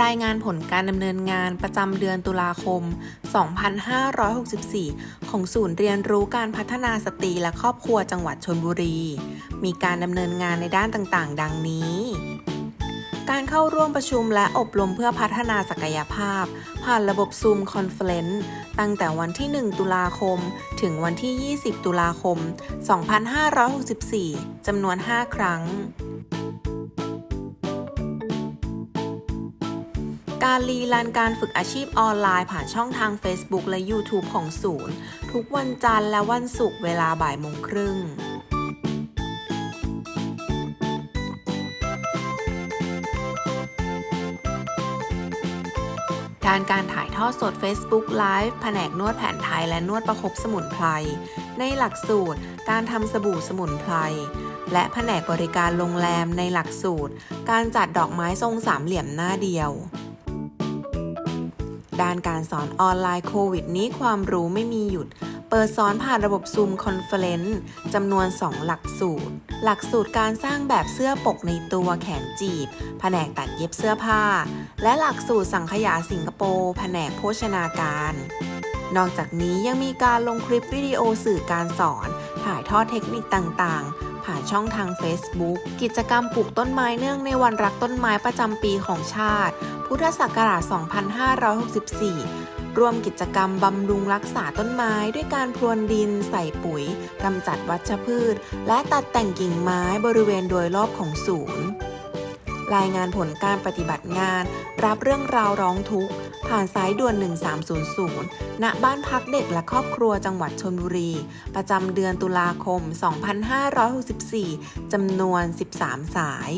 รายงานผลการดำเนินงานประจำเดือนตุลาคม 2564 ของศูนย์เรียนรู้การพัฒนาสตรีและครอบครัวจังหวัดชนบุรี มีการดำเนินงานในด้านต่างๆ ดังนี้ การเข้าร่วมประชุมและอบรมเพื่อพัฒนาศักยภาพ ผ่านระบบซูมคอนเฟลนซ์ตั้งแต่วันที่ 1 ตุลาคม ถึงวันที่ 20 ตุลาคม 2564 จำนวน 5 ครั้ง การรีลันการฝึกอาชีพออนไลน์ผ่านช่องทาง Facebook และ YouTube ของศูนย์ ทุกวันจันทร์และวันศุกร์เวลาบ่ายโมงครึ่งการการถ่ายทอดสด Facebook Live แผนกนวดแผนไทยและนวดประคบสมุนไพร ในหลักสูตรการทำสบู่สมุนไพร และแผนกบริการโรงแรมในหลักสูตร การจัดดอกไม้ทรงสามเหลี่ยมหน้าเดียว ด้านการสอนออนไลน์โควิดนี้ความรู้ไม่มีหยุด เปิดสอนผ่านระบบซูมคอนเฟลนซ์จำนวน 2 หลักสูตร หลักสูตรการสร้างแบบเสื้อปกในตัวแขนจีบ แผนกตัดเย็บเสื้อผ้า และหลักสูตรสังขยาสิงคโปร์แผนกโภชนาการ นอกจากนี้ยังมีการลงคลิปวิดีโอสื่อการสอน ถ่ายทอดเทคนิคต่างๆ ผ่านช่องทาง Facebook กิจกรรมปลูกต้นไม้เนื่องในวันรักต้นไม้ประจำปีของชาติ พุทธศักราช 2564 ร่วมกิจกรรมบำรุงรักษาต้นไม้ด้วยการพรวนดิน ใส่ปุ๋ยกำจัดวัชพืช และตัดแต่งกิ่งไม้บริเวณโดยรอบของศูนย์ รายงานผลการปฏิบัติงาน รับเรื่องราวร้องทุกข์ ผ่านสายด่วน 1300 ณ บ้านพักเด็กและครอบครัวจังหวัดชนบุรี ประจำเดือนตุลาคม 2564 จำนวน 13 สาย